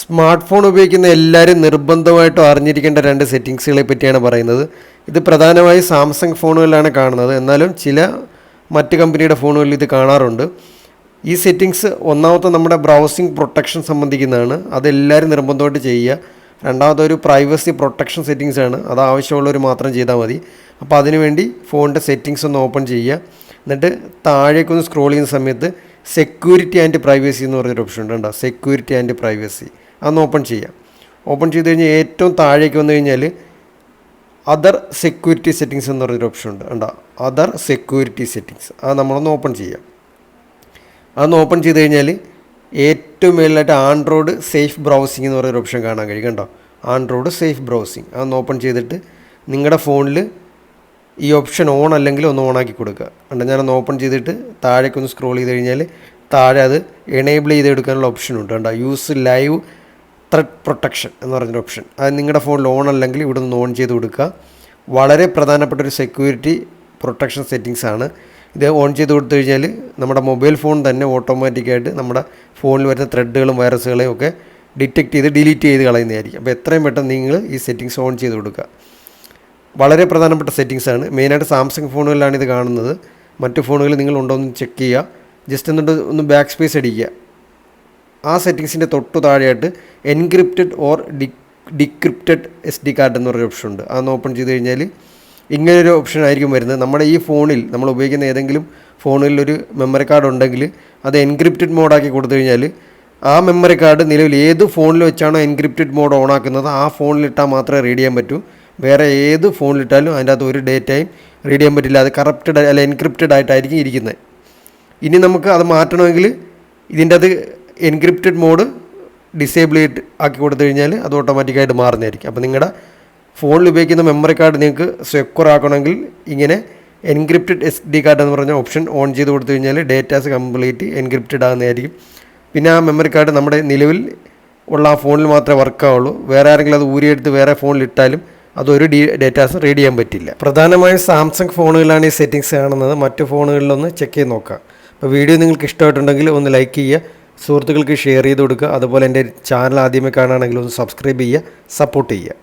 Smart phone ഉപയോഗിക്കുന്ന എല്ലാവരും നിർബന്ധമായിട്ടും അറിഞ്ഞിരിക്കേണ്ട രണ്ട് സെറ്റിങ്സുകളെ പറ്റിയാണ് പറയുന്നത്. ഇത് പ്രധാനമായും സാംസങ് ഫോണുകളിലാണ് കാണുന്നത്. എന്നാലും ചില മറ്റ് കമ്പനിയുടെ ഫോണുകളിൽ ഇത് കാണാറുണ്ട്. ഈ സെറ്റിങ്സ് ഒന്നാമത്തെ നമ്മുടെ ബ്രൗസിംഗ് പ്രൊട്ടക്ഷൻ സംബന്ധിക്കുന്നതാണ്. അതെല്ലാവരും നിർബന്ധമായിട്ട് ചെയ്യുക. രണ്ടാമത്തെ ഒരു പ്രൈവസി പ്രൊട്ടക്ഷൻ സെറ്റിങ്സ് ആണ് അത് ആവശ്യമുള്ളവർ മാത്രം ചെയ്താൽ മതി. അപ്പോൾ അതിനുവേണ്ടി ഫോണിന്റെ സെറ്റിങ്സ് ഒന്ന് ഓപ്പൺ ചെയ്യുക. എന്നിട്ട് താഴേക്കൊന്ന് സ്ക്രോൾ ചെയ്യുന്ന സമയത്ത് സെക്യൂരിറ്റി ആൻഡ് പ്രൈവസി എന്ന് പറഞ്ഞൊരു ഓപ്ഷൻ ഉണ്ട് സെക്യൂരിറ്റി ആൻഡ് പ്രൈവസി അതൊന്ന് ഓപ്പൺ ചെയ്യാം. ഓപ്പൺ ചെയ്ത് കഴിഞ്ഞാൽ ഏറ്റവും താഴേക്ക് വന്നു കഴിഞ്ഞാൽ അതർ സെക്യൂരിറ്റി സെറ്റിങ്സ് എന്ന് പറഞ്ഞൊരു ഓപ്ഷൻ ഉണ്ട്. കണ്ടോ? അതർ സെക്യൂരിറ്റി സെറ്റിങ്സ് അത് നമ്മളൊന്ന് ഓപ്പൺ ചെയ്യാം. അതൊന്ന് ഓപ്പൺ ചെയ്ത് കഴിഞ്ഞാൽ ഏറ്റവും മേളിലായിട്ട് ആൻഡ്രോയിഡ് സേഫ് ബ്രൗസിംഗ് എന്ന് പറയുന്ന ഓപ്ഷൻ കാണാൻ കഴിയും. കണ്ടോ? ആൻഡ്രോയിഡ് സേഫ് ബ്രൗസിംഗ് അതൊന്ന് ഓപ്പൺ ചെയ്തിട്ട് നിങ്ങളുടെ ഫോണിൽ ഈ ഓപ്ഷൻ ഓൺ അല്ലെങ്കിൽ ഒന്ന് ഓണാക്കി കൊടുക്കുക. കണ്ടോ? ഞാനൊന്ന് ഓപ്പൺ ചെയ്തിട്ട് താഴേക്കൊന്ന് സ്ക്രോൾ ചെയ്ത് കഴിഞ്ഞാൽ താഴെ അത് എനേബിൾ ചെയ്തെടുക്കാനുള്ള ഓപ്ഷൻ ഉണ്ട്. കണ്ടോ? യൂസ് ലൈവ് ത്രെഡ് പ്രൊട്ടക്ഷൻ എന്ന് പറഞ്ഞൊരു ഓപ്ഷൻ അത് നിങ്ങളുടെ ഫോണിൽ ഓൺ അല്ലെങ്കിൽ ഇവിടെ നിന്ന് ഓൺ ചെയ്ത് കൊടുക്കുക. വളരെ പ്രധാനപ്പെട്ട ഒരു സെക്യൂരിറ്റി പ്രൊട്ടക്ഷൻ സെറ്റിങ്സ് ആണ്. ഇത് ഓൺ ചെയ്ത് കൊടുത്തു കഴിഞ്ഞാൽ നമ്മുടെ മൊബൈൽ ഫോൺ തന്നെ ഓട്ടോമാറ്റിക്കായിട്ട് നമ്മുടെ ഫോണിൽ വരുന്ന ത്രെഡുകളും വൈറസുകളെയും ഒക്കെ ഡിറ്റക്റ്റ് ചെയ്ത് ഡിലീറ്റ് ചെയ്ത് കളയുന്നതായിരിക്കും. അപ്പോൾ എത്രയും പെട്ടെന്ന് നിങ്ങൾ ഈ സെറ്റിങ്സ് ഓൺ ചെയ്ത് കൊടുക്കുക. വളരെ പ്രധാനപ്പെട്ട സെറ്റിങ്സ് ആണ്. മെയിനായിട്ട് സാംസങ് ഫോണുകളിലാണ് ഇത് കാണുന്നത്. മറ്റു ഫോണുകളിൽ നിങ്ങൾ ഉണ്ടോ എന്ന് ചെക്ക് ചെയ്യുക. ജസ്റ്റ് എന്നിട്ട് ഒന്ന് ബാക്ക് സ്പേസ് അടിക്കുക. ആ സെറ്റിങ്സിന്റെ തൊട്ടു താഴെയായിട്ട് encrypted or D decrypted S D card എന്ന് പറഞ്ഞ ഓപ്ഷൻ ഉണ്ട്. അതൊന്ന് ഓപ്പൺ ചെയ്ത് കഴിഞ്ഞാൽ ഇങ്ങനൊരു ഓപ്ഷൻ ആയിരിക്കും വരുന്നത്. നമ്മുടെ ഈ ഫോണിൽ നമ്മൾ ഉപയോഗിക്കുന്ന ഏതെങ്കിലും ഫോണിൽ ഒരു മെമ്മറി കാർഡ് ഉണ്ടെങ്കിൽ അത് എൻക്രിപ്റ്റഡ് മോഡാക്കി കൊടുത്തു കഴിഞ്ഞാൽ ആ മെമ്മറി കാർഡ് നിലവിൽ ഏത് ഫോണിൽ വെച്ചാണോ എൻക്രിപ്റ്റഡ് മോഡ് ഓൺ ആക്കുന്നത് ആ ഫോണിലിട്ടാൽ മാത്രമേ റീഡ് ചെയ്യാൻ പറ്റൂ. വേറെ ഏത് ഫോണിലിട്ടാലും അതിന്റെ അകത്ത് ഒരു ഡേറ്റയും റീഡ് ചെയ്യാൻ പറ്റില്ല. അത് കറപ്റ്റഡ് അല്ല എൻക്രിപ്റ്റഡ് ആയിട്ടായിരിക്കും ഇരിക്കുന്നത്. ഇനി നമുക്ക് അത് മാറ്റണമെങ്കിൽ ഇതിന്റെ അത് എൻക്രിപ്റ്റഡ് മോഡ് ഡിസേബിൾ ചെയ്ത് ആക്കി കൊടുത്തു കഴിഞ്ഞാൽ അത് ഓട്ടോമാറ്റിക്കായിട്ട് മാറുന്നതായിരിക്കും. അപ്പോൾ നിങ്ങളുടെ ഫോണിൽ ഉപയോഗിക്കുന്ന മെമ്മറി കാർഡ് നിങ്ങൾക്ക് സെക്യൂർ ആക്കണമെങ്കിൽ ഇങ്ങനെ എൻക്രിപ്റ്റഡ് എസ് ഡി കാർഡ് എന്ന് പറഞ്ഞ ഓപ്ഷൻ ഓൺ ചെയ്ത് കൊടുത്തു കഴിഞ്ഞാൽ ഡേറ്റാസ് കംപ്ലീറ്റ് എൻക്രിപ്റ്റഡ് ആകുന്നതായിരിക്കും. പിന്നെ ആ മെമ്മറി കാർഡ് നമ്മുടെ നിലവിൽ ഉള്ള ആ ഫോണിൽ മാത്രമേ വർക്ക് ആവുള്ളൂ. വേറെ ആരെങ്കിലും അത് ഊരിയെടുത്ത് വേറെ ഫോണിൽ ഇട്ടാലും അതൊരു ഡി ഡേറ്റാസ് റീഡ് ചെയ്യാൻ പറ്റില്ല. പ്രധാനമായും സാംസങ് ഫോണുകളിലാണ് ഈ സെറ്റിങ്സ് കാണുന്നത്. മറ്റു ഫോണുകളിലൊന്ന് ചെക്ക് ചെയ്ത് നോക്കാം അപ്പോൾ വീഡിയോ നിങ്ങൾക്ക് ഇഷ്ടമായിട്ടുണ്ടെങ്കിൽ ഒന്ന് ലൈക്ക് ചെയ്യുക. സുഹൃത്തുക്കൾക്ക് ഷെയർ ചെയ്ത് കൊടുക്കുക. അതുപോലെ എന്റെ ചാനൽ ആദ്യമേ കാണുകയാണെങ്കിൽ ഒന്ന് സബ്സ്ക്രൈബ് ചെയ്യുക സപ്പോർട്ട് ചെയ്യുക.